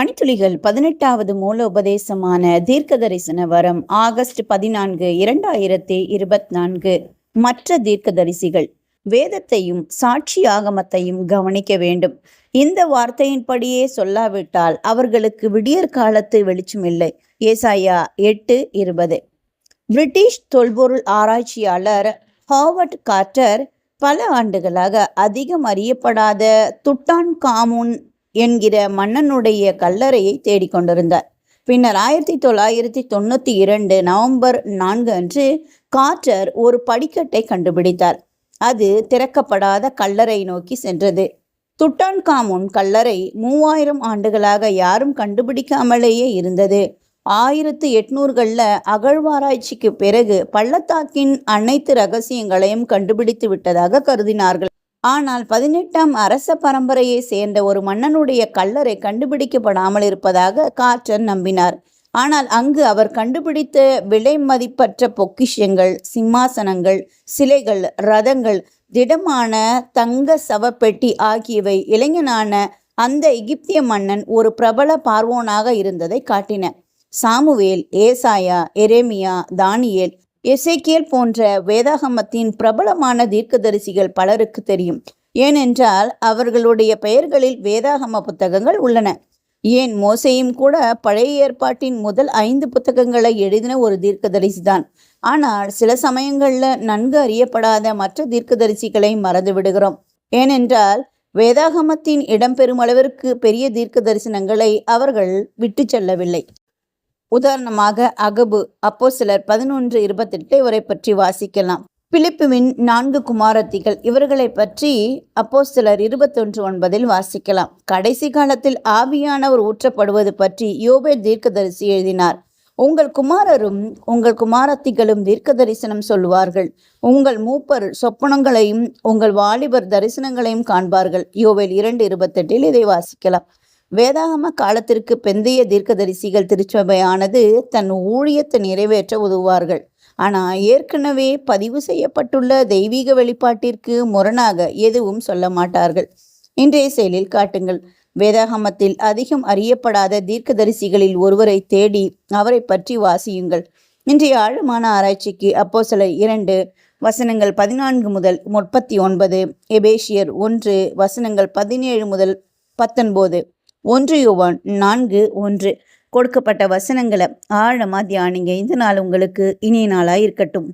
பணித்துளிகள் பதினெட்டாவது மூல உபதேசமான தீர்க்க தரிசன வரம் ஆகஸ்ட் பதினான்கு இரண்டாயிரத்தி இருபத்தி நான்கு மற்ற தீர்க்கதரிசிகள் வேதத்தையும் சாட்சி ஆகமத்தையும் கவனிக்க வேண்டும். இந்த வார்த்தையின்படியே சொல்லாவிட்டால் அவர்களுக்கு விடியற் காலத்து வெளிச்சமில்லை. ஏசாயா எட்டு இருபது. பிரிட்டிஷ் தொல்பொருள் ஆராய்ச்சியாளர் ஹாவர்ட் கார்ட்டர் பல ஆண்டுகளாக அதிகம் அறியப்படாத துட்டான் காமுன் என்கிற மன்னனுடைய கல்லறையை தேடிக்கொண்டிருந்தார் பின்னர் ஆயிரத்தி தொள்ளாயிரத்தி தொண்ணூற்றி இரண்டு நவம்பர் நான்கு அன்று கார்ட்டர் ஒரு படிக்கட்டை கண்டுபிடித்தார். அது திறக்கப்படாத கல்லறை நோக்கி சென்றது. துட்டான்காமுன் கல்லறை மூவாயிரம் ஆண்டுகளாக யாரும் கண்டுபிடிக்காமலேயே இருந்தது. ஆயிரத்து எட்நூறுகளில் அகழ்வாராய்ச்சிக்கு பிறகு பள்ளத்தாக்கின் அனைத்து ரகசியங்களையும் கண்டுபிடித்து விட்டதாக கருதினார்கள். ஆனால் பதினெட்டாம் அரச பரம்பரையை சேர்ந்த ஒரு மன்னனுடைய கல்லறை கண்டுபிடிக்கப்படாமல் இருப்பதாக காற்றன் நம்பினார். ஆனால் அங்கு அவர் கண்டுபிடித்த விலை மதிப்பற்ற பொக்கிஷங்கள் சிம்மாசனங்கள் சிலைகள் ரதங்கள் திடமான தங்க சவப்பெட்டி ஆகியவை இளைஞனான அந்த எகிப்திய மன்னன் ஒரு பிரபல பார்வோனாக இருந்ததை காட்டின. சாமுவேல் ஏசாயா எரேமியா தானியேல் எசேக்கியல் போன்ற வேதாகமத்தின் பிரபலமான தீர்க்கதரிசிகள் பலருக்கு தெரியும். ஏனென்றால் அவர்களுடைய பெயர்களில் வேதாகம புத்தகங்கள் உள்ளன. ஏன் மோசையும் கூட பழைய ஏற்பாட்டின் முதல் ஐந்து புத்தகங்களை எழுதின ஒரு தீர்க்கதரிசி தான் ஆனால் சில சமயங்களில் நன்கு அறியப்படாத மற்ற தீர்க்கதரிசிகளை மறந்து விடுகிறோம். ஏனென்றால் வேதாகமத்தின் இடம்பெறும் அளவிற்கு பெரிய தீர்க்க தரிசனங்களை அவர்கள் விட்டு செல்லவில்லை. உதாரணமாக அகபு அப்போ சிலர் பதினொன்று இருபத்தெட்டு இவரை பற்றி வாசிக்கலாம். பிலிப்புவின் நான்கு குமாரத்திகள் இவர்களை பற்றி அப்போ சிலர் இருபத்தொன்று ஒன்பதில் வாசிக்கலாம். கடைசி காலத்தில் ஆவியானவர் ஊற்றப்படுவது பற்றி யோபே தீர்க்கதரிசி எழுதினார். உங்கள் குமாரரும் உங்கள் குமாரத்திகளும் தீர்க்க தரிசனம் சொல்லுவார்கள். உங்கள் மூப்பர் சொப்பனங்களையும் உங்கள் வாலிபர் தரிசனங்களையும் காண்பார்கள். யோவேல் இரண்டு இருபத்தெட்டில் இதை வாசிக்கலாம். வேதாகம காலத்திற்கு பெந்தைய தீர்க்கதரிசிகள் திருச்சபையானது தன் ஊழியத்தை நிறைவேற்ற உதவுவார்கள். ஆனால் ஏற்கனவே பதிவு செய்யப்பட்டுள்ள தெய்வீக வெளிப்பாட்டிற்கு முரணாக எதுவும் சொல்ல மாட்டார்கள். இன்றைய செயலில் காட்டுங்கள். வேதாகமத்தில் அதிகம் அறியப்படாத தீர்க்கதரிசிகளில் ஒருவரை தேடி அவரை பற்றி வாசியுங்கள். இன்றைய ஆழமான ஆராய்ச்சிக்கு அப்போ சில இரண்டு வசனங்கள் பதினான்கு முதல் முப்பத்தி ஒன்பது எபேஷியர் ஒன்று வசனங்கள் பதினேழு முதல் பத்தொன்பது. ஒன்று யோவான் நான்கு ஒன்று. கொடுக்கப்பட்ட வசனங்களை ஆழமாக தியானிங்க. இந்த நாள் உங்களுக்கு இனிய நாளாக இருக்கட்டும்